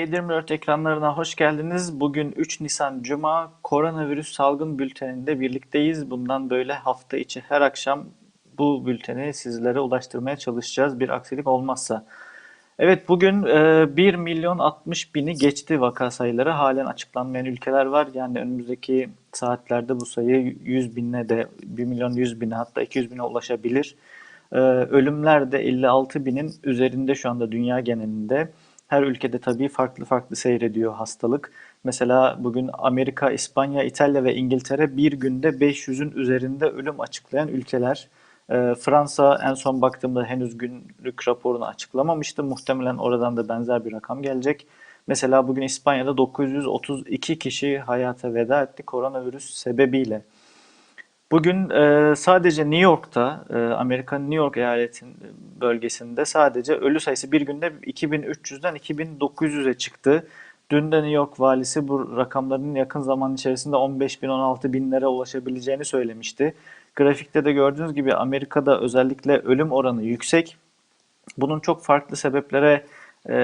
TV24 ekranlarına hoş geldiniz. Bugün 3 Nisan Cuma koronavirüs salgın bülteninde birlikteyiz. Bundan böyle hafta içi her akşam bu bülteni sizlere ulaştırmaya çalışacağız bir aksilik olmazsa. Evet bugün e, 1 milyon 60 bini geçti vaka sayıları. Halen açıklanmayan ülkeler var. Yani önümüzdeki saatlerde bu sayı 100 binine de 1 milyon 100 bine hatta 200 bine ulaşabilir. E, ölümler de 56 binin üzerinde şu anda dünya genelinde. Her ülkede tabii farklı farklı seyrediyor hastalık. Mesela bugün Amerika, İspanya, İtalya ve İngiltere bir günde 500'ün üzerinde ölüm açıklayan ülkeler. Ee, Fransa en son baktığımda henüz günlük raporunu açıklamamıştı. Muhtemelen oradan da benzer bir rakam gelecek. Mesela bugün İspanya'da 932 kişi hayata veda etti koronavirüs sebebiyle. Bugün e, sadece New York'ta, e, Amerika'nın New York eyaletin bölgesinde sadece ölü sayısı bir günde 2300'den 2900'e çıktı. Dün de New York valisi bu rakamların yakın zaman içerisinde 15 bin 16 binlere ulaşabileceğini söylemişti. Grafikte de gördüğünüz gibi Amerika'da özellikle ölüm oranı yüksek. Bunun çok farklı sebeplere e,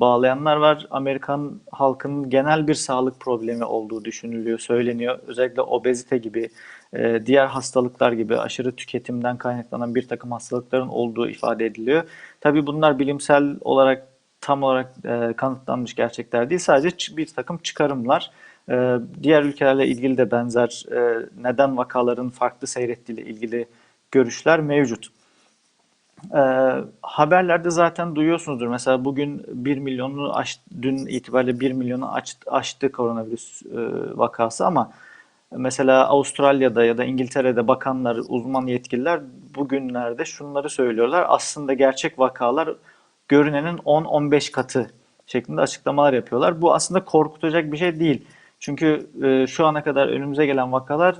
bağlayanlar var. Amerikan halkının genel bir sağlık problemi olduğu düşünülüyor, söyleniyor. Özellikle obezite gibi, e, diğer hastalıklar gibi aşırı tüketimden kaynaklanan bir takım hastalıkların olduğu ifade ediliyor. Tabii bunlar bilimsel olarak tam olarak e, kanıtlanmış gerçekler değil. Sadece bir takım çıkarımlar. E, diğer ülkelerle ilgili de benzer neden vakaların farklı seyrettiğiyle ilgili görüşler mevcut. E, haberlerde zaten duyuyorsunuzdur. Mesela bugün 1 milyonu aş, dün itibariyle 1 milyonu aş, aştı koronavirüs e, vakası ama mesela Avustralya'da ya da İngiltere'de bakanlar, uzman yetkililer bugünlerde şunları söylüyorlar. Aslında gerçek vakalar görünenin 10-15 katı şeklinde açıklamalar yapıyorlar. Bu aslında korkutacak bir şey değil. Çünkü e, şu ana kadar önümüze gelen vakalar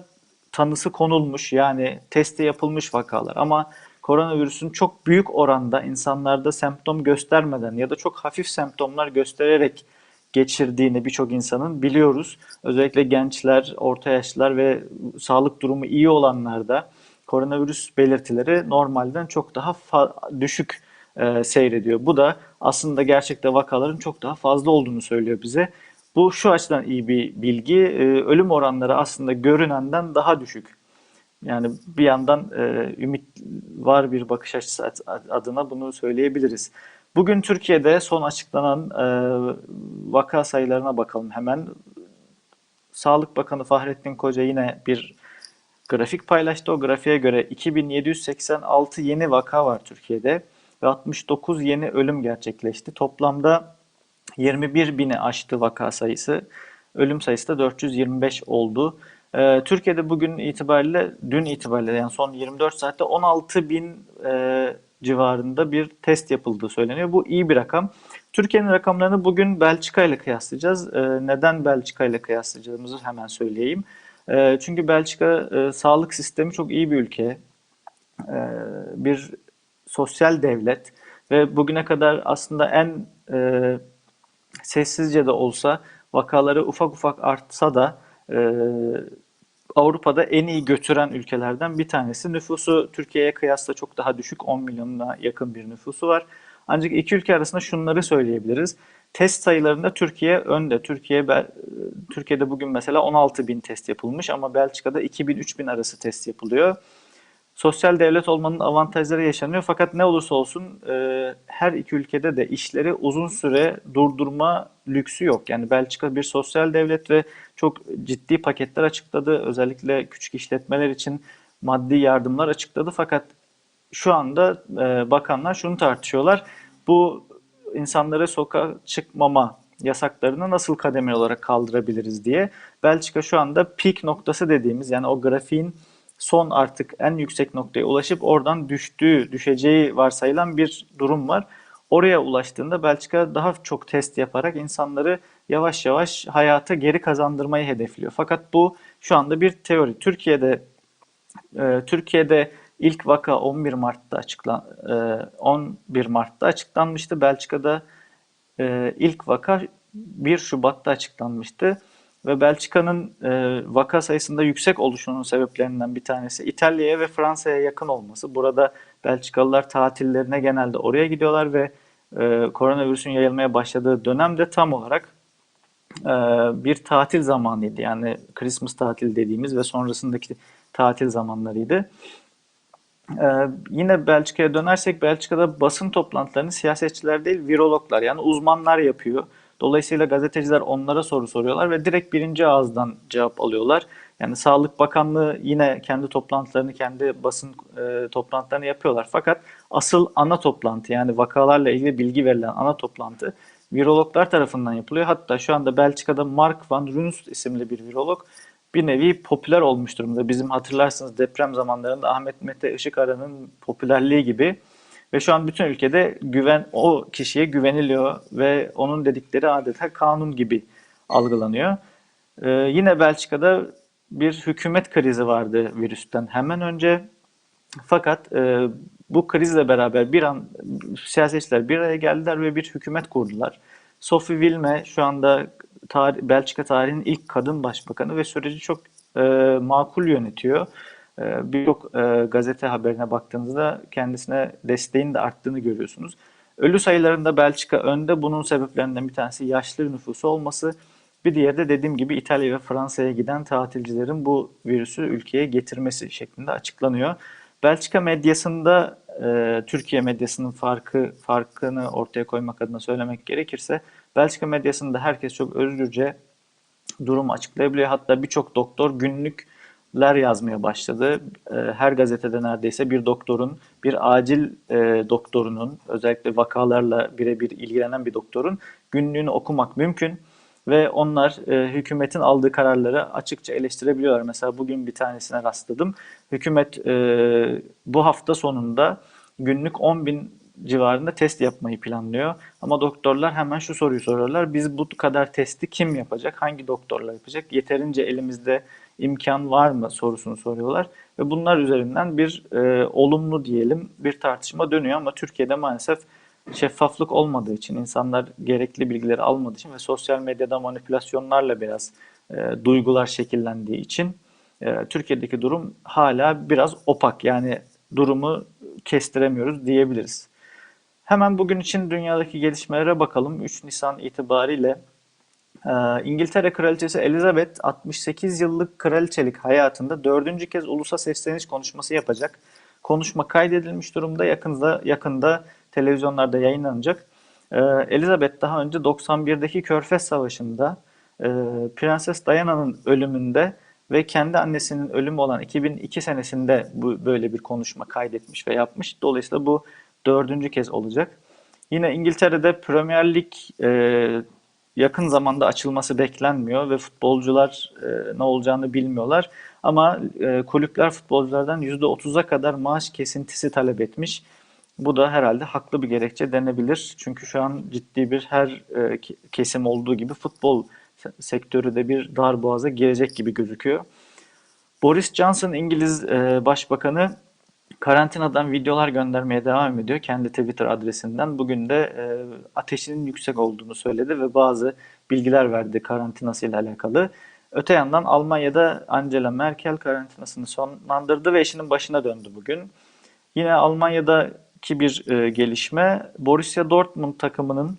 tanısı konulmuş yani testi yapılmış vakalar ama koronavirüsün çok büyük oranda insanlarda semptom göstermeden ya da çok hafif semptomlar göstererek geçirdiğini birçok insanın biliyoruz. Özellikle gençler, orta yaşlılar ve sağlık durumu iyi olanlarda koronavirüs belirtileri normalden çok daha düşük e, seyrediyor. Bu da aslında gerçekte vakaların çok daha fazla olduğunu söylüyor bize. Bu şu açıdan iyi bir bilgi. E, ölüm oranları aslında görünenden daha düşük. Yani bir yandan e, ümit var bir bakış açısı adına bunu söyleyebiliriz. Bugün Türkiye'de son açıklanan e, vaka sayılarına bakalım hemen. Sağlık Bakanı Fahrettin Koca yine bir grafik paylaştı. O grafiğe göre 2786 yeni vaka var Türkiye'de ve 69 yeni ölüm gerçekleşti. Toplamda 21 bini aştı vaka sayısı. Ölüm sayısı da 425 oldu. Ee, Türkiye'de bugün itibariyle, dün itibariyle yani son 24 saatte 16 bin e, civarında bir test yapıldığı söyleniyor. Bu iyi bir rakam. Türkiye'nin rakamlarını bugün Belçika ile kıyaslayacağız. Ee, neden Belçika ile kıyaslayacağımızı hemen söyleyeyim. Ee, çünkü Belçika e, sağlık sistemi çok iyi bir ülke. Ee, bir sosyal devlet ve bugüne kadar aslında en e, sessizce de olsa vakaları ufak ufak artsa da e, Avrupa'da en iyi götüren ülkelerden bir tanesi. Nüfusu Türkiye'ye kıyasla çok daha düşük 10 milyonuna yakın bir nüfusu var. Ancak iki ülke arasında şunları söyleyebiliriz. Test sayılarında Türkiye önde. Türkiye Türkiye'de bugün mesela 16 bin test yapılmış ama Belçika'da 2000-3000 arası test yapılıyor sosyal devlet olmanın avantajları yaşanıyor. Fakat ne olursa olsun e, her iki ülkede de işleri uzun süre durdurma lüksü yok. Yani Belçika bir sosyal devlet ve çok ciddi paketler açıkladı. Özellikle küçük işletmeler için maddi yardımlar açıkladı. Fakat şu anda e, bakanlar şunu tartışıyorlar. Bu insanları sokağa çıkmama yasaklarını nasıl kademeli olarak kaldırabiliriz diye. Belçika şu anda peak noktası dediğimiz yani o grafiğin son artık en yüksek noktaya ulaşıp oradan düştüğü, düşeceği varsayılan bir durum var. Oraya ulaştığında Belçika daha çok test yaparak insanları yavaş yavaş hayata geri kazandırmayı hedefliyor. Fakat bu şu anda bir teori. Türkiye'de e, Türkiye'de ilk vaka 11 Mart'ta açıklan e, 11 Mart'ta açıklanmıştı. Belçika'da e, ilk vaka 1 Şubat'ta açıklanmıştı ve Belçika'nın e, vaka sayısında yüksek oluşunun sebeplerinden bir tanesi İtalya'ya ve Fransa'ya yakın olması. Burada Belçikalılar tatillerine genelde oraya gidiyorlar ve e, koronavirüsün yayılmaya başladığı dönemde tam olarak e, bir tatil zamanıydı. Yani Christmas tatil dediğimiz ve sonrasındaki tatil zamanlarıydı. Ee, yine Belçika'ya dönersek Belçika'da basın toplantılarını siyasetçiler değil virologlar yani uzmanlar yapıyor. Dolayısıyla gazeteciler onlara soru soruyorlar ve direkt birinci ağızdan cevap alıyorlar. Yani Sağlık Bakanlığı yine kendi toplantılarını, kendi basın e, toplantılarını yapıyorlar. Fakat asıl ana toplantı yani vakalarla ilgili bilgi verilen ana toplantı virologlar tarafından yapılıyor. Hatta şu anda Belçika'da Mark van Runst isimli bir virolog bir nevi popüler olmuş durumda. Bizim hatırlarsınız deprem zamanlarında Ahmet Mete Işıkara'nın popülerliği gibi. Ve şu an bütün ülkede güven o kişiye güveniliyor ve onun dedikleri adeta kanun gibi algılanıyor. Ee, yine Belçika'da bir hükümet krizi vardı virüsten hemen önce. Fakat e, bu krizle beraber bir an siyasetçiler bir araya geldiler ve bir hükümet kurdular. Sophie Wilme şu anda tarih, Belçika tarihinin ilk kadın başbakanı ve süreci çok e, makul yönetiyor. E, Birçok e, gazete haberine baktığınızda kendisine desteğin de arttığını görüyorsunuz. Ölü sayılarında Belçika önde. Bunun sebeplerinden bir tanesi yaşlı nüfusu olması. Bir diğeri de dediğim gibi İtalya ve Fransa'ya giden tatilcilerin bu virüsü ülkeye getirmesi şeklinde açıklanıyor. Belçika medyasında e, Türkiye medyasının farkı farkını ortaya koymak adına söylemek gerekirse Belçika medyasında herkes çok özgürce durumu açıklayabiliyor. Hatta birçok doktor günlükler yazmaya başladı. E, her gazetede neredeyse bir doktorun, bir acil e, doktorunun, özellikle vakalarla birebir ilgilenen bir doktorun günlüğünü okumak mümkün. Ve onlar e, hükümetin aldığı kararları açıkça eleştirebiliyorlar. Mesela bugün bir tanesine rastladım. Hükümet e, bu hafta sonunda günlük 10 bin civarında test yapmayı planlıyor. Ama doktorlar hemen şu soruyu soruyorlar. Biz bu kadar testi kim yapacak? Hangi doktorlar yapacak? Yeterince elimizde imkan var mı sorusunu soruyorlar. Ve bunlar üzerinden bir e, olumlu diyelim bir tartışma dönüyor ama Türkiye'de maalesef şeffaflık olmadığı için, insanlar gerekli bilgileri almadığı için ve sosyal medyada manipülasyonlarla biraz e, duygular şekillendiği için e, Türkiye'deki durum hala biraz opak. Yani durumu kestiremiyoruz diyebiliriz. Hemen bugün için dünyadaki gelişmelere bakalım. 3 Nisan itibariyle İngiltere Kraliçesi Elizabeth 68 yıllık kraliçelik hayatında dördüncü kez ulusa sesleniş konuşması yapacak. Konuşma kaydedilmiş durumda. Yakında yakında televizyonlarda yayınlanacak. E, Elizabeth daha önce 91'deki Körfez Savaşı'nda e, Prenses Diana'nın ölümünde ve kendi annesinin ölümü olan 2002 senesinde bu böyle bir konuşma kaydetmiş ve yapmış. Dolayısıyla bu dördüncü kez olacak. Yine İngiltere'de Premier Lig e, yakın zamanda açılması beklenmiyor ve futbolcular e, ne olacağını bilmiyorlar. Ama e, kulüpler futbolculardan %30'a kadar maaş kesintisi talep etmiş. Bu da herhalde haklı bir gerekçe denebilir. Çünkü şu an ciddi bir her e, kesim olduğu gibi futbol sektörü de bir dar boğaza girecek gibi gözüküyor. Boris Johnson İngiliz e, Başbakanı karantinadan videolar göndermeye devam ediyor kendi Twitter adresinden. Bugün de e, ateşinin yüksek olduğunu söyledi ve bazı bilgiler verdi karantinası ile alakalı. Öte yandan Almanya'da Angela Merkel karantinasını sonlandırdı ve işinin başına döndü bugün. Yine Almanya'daki bir e, gelişme Borussia Dortmund takımının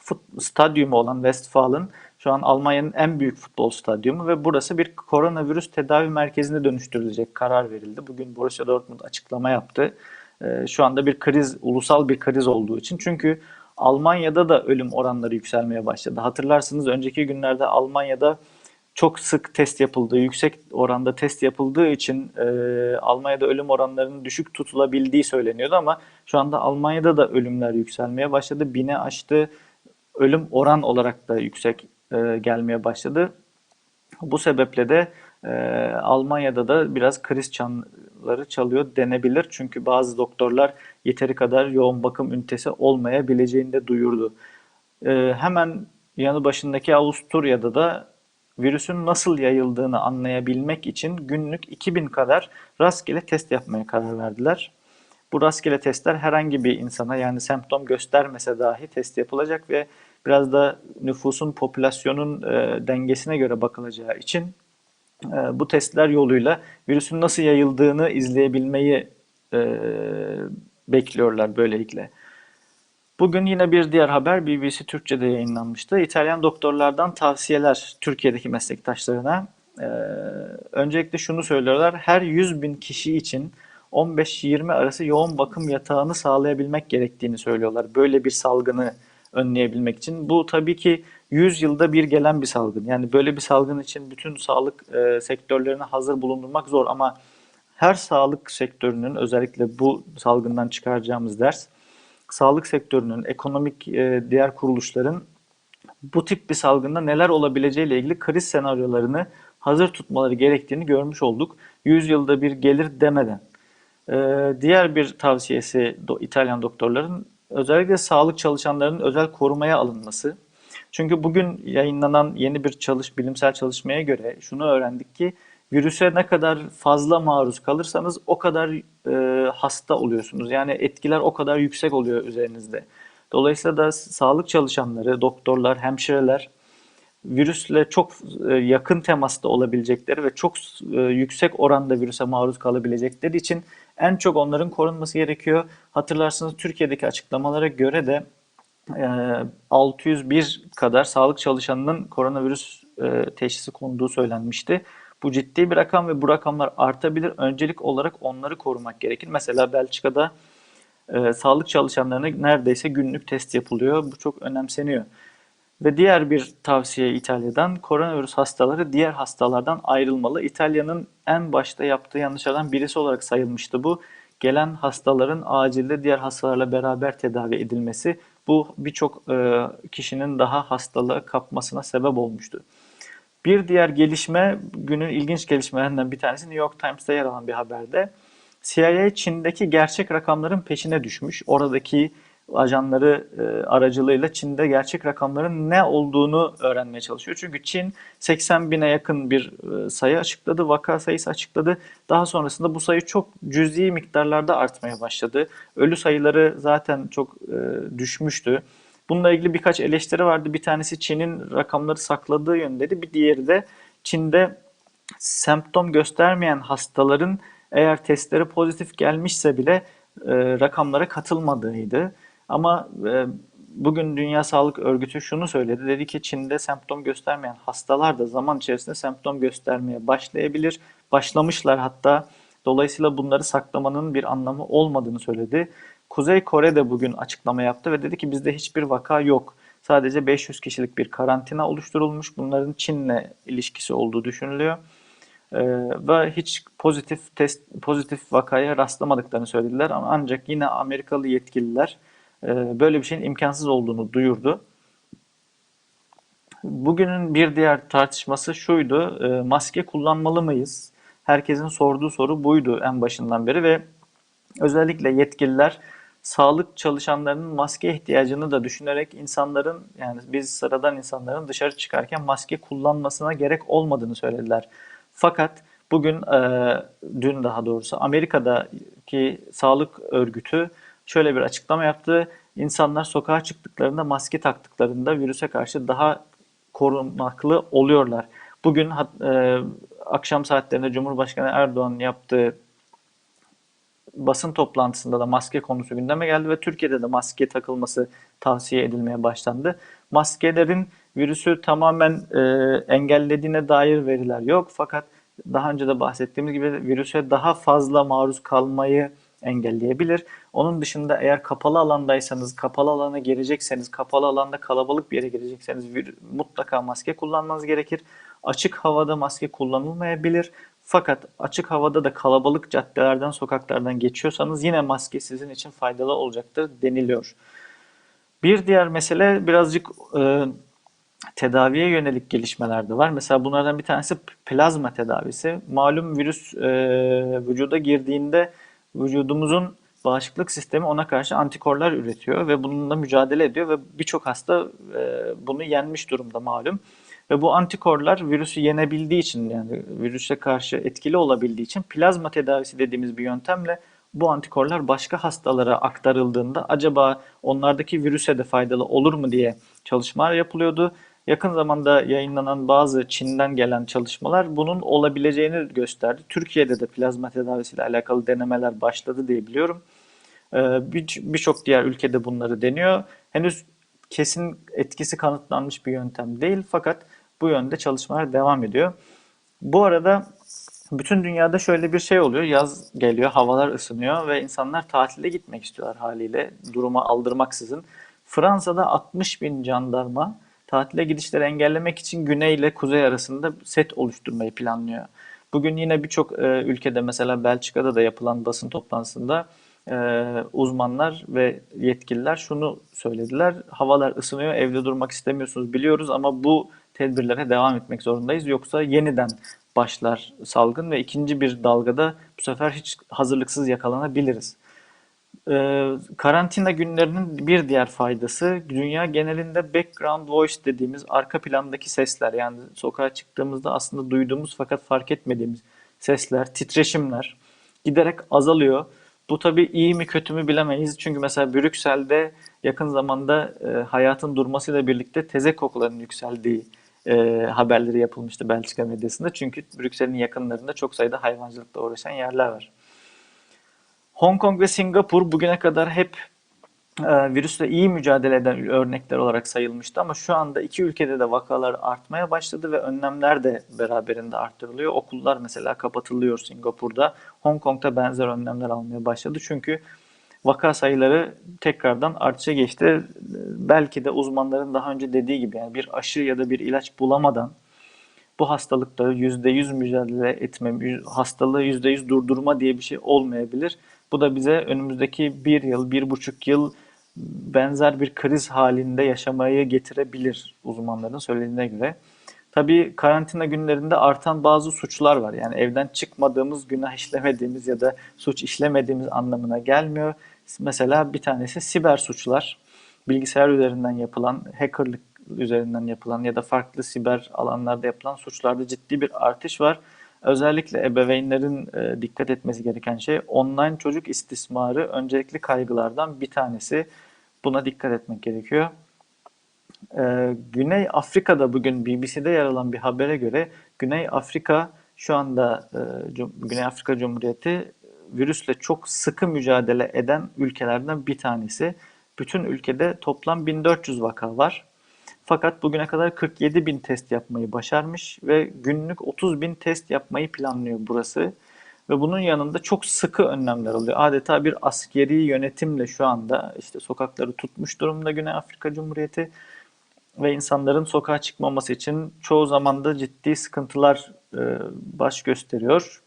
fut, stadyumu olan Westfalen şu an Almanya'nın en büyük futbol stadyumu ve burası bir koronavirüs tedavi merkezine dönüştürülecek karar verildi. Bugün Borussia Dortmund açıklama yaptı. Ee, şu anda bir kriz, ulusal bir kriz olduğu için. Çünkü Almanya'da da ölüm oranları yükselmeye başladı. Hatırlarsınız önceki günlerde Almanya'da çok sık test yapıldığı, yüksek oranda test yapıldığı için e, Almanya'da ölüm oranlarının düşük tutulabildiği söyleniyordu ama şu anda Almanya'da da ölümler yükselmeye başladı. Bine aştı. Ölüm oran olarak da yüksek e, gelmeye başladı. Bu sebeple de e, Almanya'da da biraz kriz çanları çalıyor denebilir. Çünkü bazı doktorlar yeteri kadar yoğun bakım ünitesi olmayabileceğini de duyurdu. E, hemen yanı başındaki Avusturya'da da virüsün nasıl yayıldığını anlayabilmek için günlük 2000 kadar rastgele test yapmaya karar verdiler. Bu rastgele testler herhangi bir insana yani semptom göstermese dahi test yapılacak ve biraz da nüfusun, popülasyonun e, dengesine göre bakılacağı için e, bu testler yoluyla virüsün nasıl yayıldığını izleyebilmeyi e, bekliyorlar böylelikle. Bugün yine bir diğer haber BBC Türkçe'de yayınlanmıştı. İtalyan doktorlardan tavsiyeler Türkiye'deki meslektaşlarına. Ee, öncelikle şunu söylüyorlar. Her 100 bin kişi için 15-20 arası yoğun bakım yatağını sağlayabilmek gerektiğini söylüyorlar. Böyle bir salgını önleyebilmek için. Bu tabii ki 100 yılda bir gelen bir salgın. Yani böyle bir salgın için bütün sağlık e, sektörlerine hazır bulundurmak zor ama her sağlık sektörünün özellikle bu salgından çıkaracağımız ders sağlık sektörünün, ekonomik e, diğer kuruluşların bu tip bir salgında neler olabileceğiyle ilgili kriz senaryolarını hazır tutmaları gerektiğini görmüş olduk. 100 yılda bir gelir demeden. Ee, diğer bir tavsiyesi İtalyan doktorların özellikle sağlık çalışanlarının özel korumaya alınması. Çünkü bugün yayınlanan yeni bir çalış bilimsel çalışmaya göre şunu öğrendik ki virüse ne kadar fazla maruz kalırsanız o kadar e, hasta oluyorsunuz. Yani etkiler o kadar yüksek oluyor üzerinizde. Dolayısıyla da sağlık çalışanları, doktorlar, hemşireler virüsle çok e, yakın temasta olabilecekleri ve çok e, yüksek oranda virüse maruz kalabilecekleri için en çok onların korunması gerekiyor. Hatırlarsınız Türkiye'deki açıklamalara göre de 601 e, kadar sağlık çalışanının koronavirüs teşhisi konduğu söylenmişti. Bu ciddi bir rakam ve bu rakamlar artabilir. Öncelik olarak onları korumak gerekir. Mesela Belçika'da e, sağlık çalışanlarına neredeyse günlük test yapılıyor. Bu çok önemseniyor. Ve diğer bir tavsiye İtalya'dan koronavirüs hastaları diğer hastalardan ayrılmalı. İtalya'nın en başta yaptığı yanlışlardan birisi olarak sayılmıştı bu. Gelen hastaların acilde diğer hastalarla beraber tedavi edilmesi bu birçok e, kişinin daha hastalığı kapmasına sebep olmuştu. Bir diğer gelişme günün ilginç gelişmelerinden bir tanesi New York Times'ta yer alan bir haberde. CIA Çin'deki gerçek rakamların peşine düşmüş. Oradaki ajanları e, aracılığıyla Çin'de gerçek rakamların ne olduğunu öğrenmeye çalışıyor. Çünkü Çin 80 bine yakın bir e, sayı açıkladı, vaka sayısı açıkladı. Daha sonrasında bu sayı çok cüzi miktarlarda artmaya başladı. Ölü sayıları zaten çok e, düşmüştü. Bununla ilgili birkaç eleştiri vardı. Bir tanesi Çin'in rakamları sakladığı yöndeydi. Bir diğeri de Çin'de semptom göstermeyen hastaların eğer testleri pozitif gelmişse bile e, rakamlara katılmadığıydı. Ama e, bugün Dünya Sağlık Örgütü şunu söyledi. Dedi ki Çin'de semptom göstermeyen hastalar da zaman içerisinde semptom göstermeye başlayabilir. Başlamışlar hatta. Dolayısıyla bunları saklamanın bir anlamı olmadığını söyledi. Kuzey Kore de bugün açıklama yaptı ve dedi ki bizde hiçbir vaka yok. Sadece 500 kişilik bir karantina oluşturulmuş. Bunların Çin'le ilişkisi olduğu düşünülüyor. Ee, ve hiç pozitif test pozitif vakaya rastlamadıklarını söylediler ama ancak yine Amerikalı yetkililer e, böyle bir şeyin imkansız olduğunu duyurdu. Bugünün bir diğer tartışması şuydu. E, maske kullanmalı mıyız? Herkesin sorduğu soru buydu en başından beri ve özellikle yetkililer sağlık çalışanlarının maske ihtiyacını da düşünerek insanların yani biz sıradan insanların dışarı çıkarken maske kullanmasına gerek olmadığını söylediler. Fakat bugün e, dün daha doğrusu Amerika'daki sağlık örgütü şöyle bir açıklama yaptı. İnsanlar sokağa çıktıklarında maske taktıklarında virüse karşı daha korunaklı oluyorlar. Bugün e, akşam saatlerinde Cumhurbaşkanı Erdoğan yaptığı basın toplantısında da maske konusu gündeme geldi ve Türkiye'de de maske takılması tavsiye edilmeye başlandı. Maskelerin virüsü tamamen e, engellediğine dair veriler yok fakat daha önce de bahsettiğimiz gibi virüse daha fazla maruz kalmayı engelleyebilir. Onun dışında eğer kapalı alandaysanız, kapalı alana girecekseniz, kapalı alanda kalabalık bir yere girecekseniz mutlaka maske kullanmanız gerekir. Açık havada maske kullanılmayabilir. Fakat açık havada da kalabalık caddelerden, sokaklardan geçiyorsanız yine maske sizin için faydalı olacaktır deniliyor. Bir diğer mesele birazcık e, tedaviye yönelik gelişmeler de var. Mesela bunlardan bir tanesi plazma tedavisi. Malum virüs e, vücuda girdiğinde vücudumuzun bağışıklık sistemi ona karşı antikorlar üretiyor ve bununla mücadele ediyor ve birçok hasta e, bunu yenmiş durumda malum. Ve bu antikorlar virüsü yenebildiği için yani virüse karşı etkili olabildiği için plazma tedavisi dediğimiz bir yöntemle bu antikorlar başka hastalara aktarıldığında acaba onlardaki virüse de faydalı olur mu diye çalışmalar yapılıyordu. Yakın zamanda yayınlanan bazı Çin'den gelen çalışmalar bunun olabileceğini gösterdi. Türkiye'de de plazma tedavisiyle alakalı denemeler başladı diye biliyorum. Ee, bir- Birçok diğer ülkede bunları deniyor. Henüz kesin etkisi kanıtlanmış bir yöntem değil fakat bu yönde çalışmalar devam ediyor. Bu arada bütün dünyada şöyle bir şey oluyor. Yaz geliyor, havalar ısınıyor ve insanlar tatile gitmek istiyorlar haliyle duruma aldırmaksızın. Fransa'da 60 bin jandarma tatile gidişleri engellemek için güney ile kuzey arasında set oluşturmayı planlıyor. Bugün yine birçok e, ülkede mesela Belçika'da da yapılan basın toplantısında e, uzmanlar ve yetkililer şunu söylediler. Havalar ısınıyor, evde durmak istemiyorsunuz biliyoruz ama bu tedbirlere devam etmek zorundayız. Yoksa yeniden başlar salgın ve ikinci bir dalgada bu sefer hiç hazırlıksız yakalanabiliriz. Ee, karantina günlerinin bir diğer faydası dünya genelinde background voice dediğimiz arka plandaki sesler yani sokağa çıktığımızda aslında duyduğumuz fakat fark etmediğimiz sesler, titreşimler giderek azalıyor. Bu tabii iyi mi kötü mü bilemeyiz. Çünkü mesela Brüksel'de yakın zamanda e, hayatın durmasıyla birlikte teze kokularının yükseldiği e, haberleri yapılmıştı Belçika medyasında. Çünkü Brüksel'in yakınlarında çok sayıda hayvancılıkla uğraşan yerler var. Hong Kong ve Singapur bugüne kadar hep virüsle iyi mücadele eden örnekler olarak sayılmıştı ama şu anda iki ülkede de vakalar artmaya başladı ve önlemler de beraberinde arttırılıyor. Okullar mesela kapatılıyor Singapur'da. Hong Kong'da benzer önlemler almaya başladı. Çünkü vaka sayıları tekrardan artışa geçti. Belki de uzmanların daha önce dediği gibi yani bir aşı ya da bir ilaç bulamadan bu hastalıkla %100 mücadele etme, hastalığı %100 durdurma diye bir şey olmayabilir. Bu da bize önümüzdeki bir yıl, bir buçuk yıl benzer bir kriz halinde yaşamayı getirebilir uzmanların söylediğine göre. Tabii karantina günlerinde artan bazı suçlar var. Yani evden çıkmadığımız, günah işlemediğimiz ya da suç işlemediğimiz anlamına gelmiyor. Mesela bir tanesi siber suçlar. Bilgisayar üzerinden yapılan, hackerlık üzerinden yapılan ya da farklı siber alanlarda yapılan suçlarda ciddi bir artış var. Özellikle ebeveynlerin e, dikkat etmesi gereken şey online çocuk istismarı öncelikli kaygılardan bir tanesi. Buna dikkat etmek gerekiyor. E, Güney Afrika'da bugün BBC'de yer alan bir habere göre Güney Afrika şu anda e, Güney Afrika Cumhuriyeti virüsle çok sıkı mücadele eden ülkelerden bir tanesi. Bütün ülkede toplam 1400 vaka var. Fakat bugüne kadar 47 bin test yapmayı başarmış ve günlük 30 bin test yapmayı planlıyor burası. Ve bunun yanında çok sıkı önlemler alıyor. Adeta bir askeri yönetimle şu anda işte sokakları tutmuş durumda Güney Afrika Cumhuriyeti ve insanların sokağa çıkmaması için çoğu zaman da ciddi sıkıntılar e, baş gösteriyor.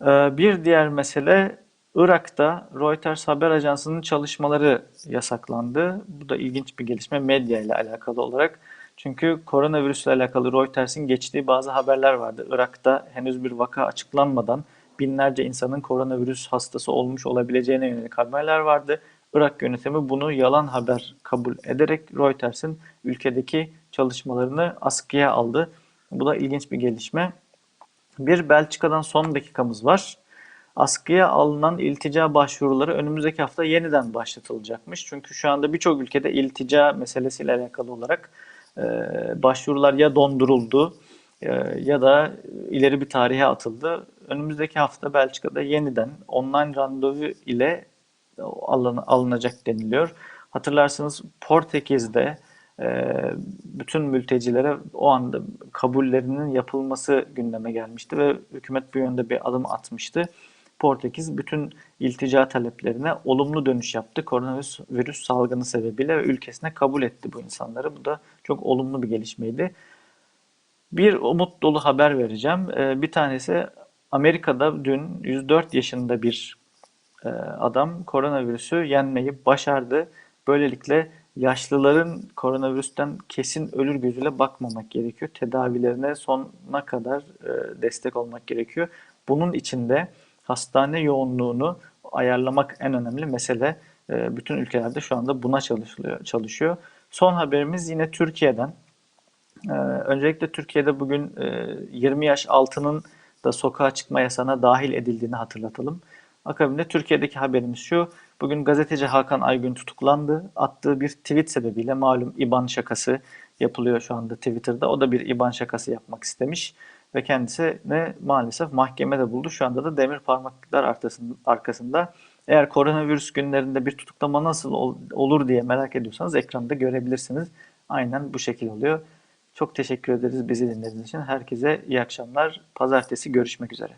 E, bir diğer mesele Irak'ta Reuters haber ajansının çalışmaları yasaklandı. Bu da ilginç bir gelişme medya ile alakalı olarak. Çünkü koronavirüsle alakalı Reuters'in geçtiği bazı haberler vardı. Irak'ta henüz bir vaka açıklanmadan binlerce insanın koronavirüs hastası olmuş olabileceğine yönelik haberler vardı. Irak yönetimi bunu yalan haber kabul ederek Reuters'in ülkedeki çalışmalarını askıya aldı. Bu da ilginç bir gelişme. Bir Belçika'dan son dakikamız var. Askıya alınan iltica başvuruları önümüzdeki hafta yeniden başlatılacakmış. Çünkü şu anda birçok ülkede iltica meselesiyle alakalı olarak e, başvurular ya donduruldu e, ya da ileri bir tarihe atıldı. Önümüzdeki hafta Belçika'da yeniden online randevu ile alın, alınacak deniliyor. Hatırlarsınız Portekiz'de e, bütün mültecilere o anda kabullerinin yapılması gündeme gelmişti ve hükümet bu yönde bir adım atmıştı. Portekiz bütün iltica taleplerine olumlu dönüş yaptı. Koronavirüs virüs salgını sebebiyle ülkesine kabul etti bu insanları. Bu da çok olumlu bir gelişmeydi. Bir umut dolu haber vereceğim. Ee, bir tanesi Amerika'da dün 104 yaşında bir e, adam koronavirüsü yenmeyi başardı. Böylelikle yaşlıların koronavirüsten kesin ölür gözüyle bakmamak gerekiyor. Tedavilerine sonuna kadar e, destek olmak gerekiyor. Bunun içinde hastane yoğunluğunu ayarlamak en önemli mesele. Ee, bütün ülkelerde şu anda buna çalışılıyor, çalışıyor. Son haberimiz yine Türkiye'den. Ee, öncelikle Türkiye'de bugün 20 e, yaş altının da sokağa çıkma yasağına dahil edildiğini hatırlatalım. Akabinde Türkiye'deki haberimiz şu. Bugün gazeteci Hakan Aygün tutuklandı. Attığı bir tweet sebebiyle malum İban şakası yapılıyor şu anda Twitter'da. O da bir İban şakası yapmak istemiş ve kendisini maalesef mahkemede buldu. Şu anda da demir parmaklıklar arkasında. Eğer koronavirüs günlerinde bir tutuklama nasıl ol- olur diye merak ediyorsanız ekranda görebilirsiniz. Aynen bu şekil oluyor. Çok teşekkür ederiz bizi dinlediğiniz için. Herkese iyi akşamlar. Pazartesi görüşmek üzere.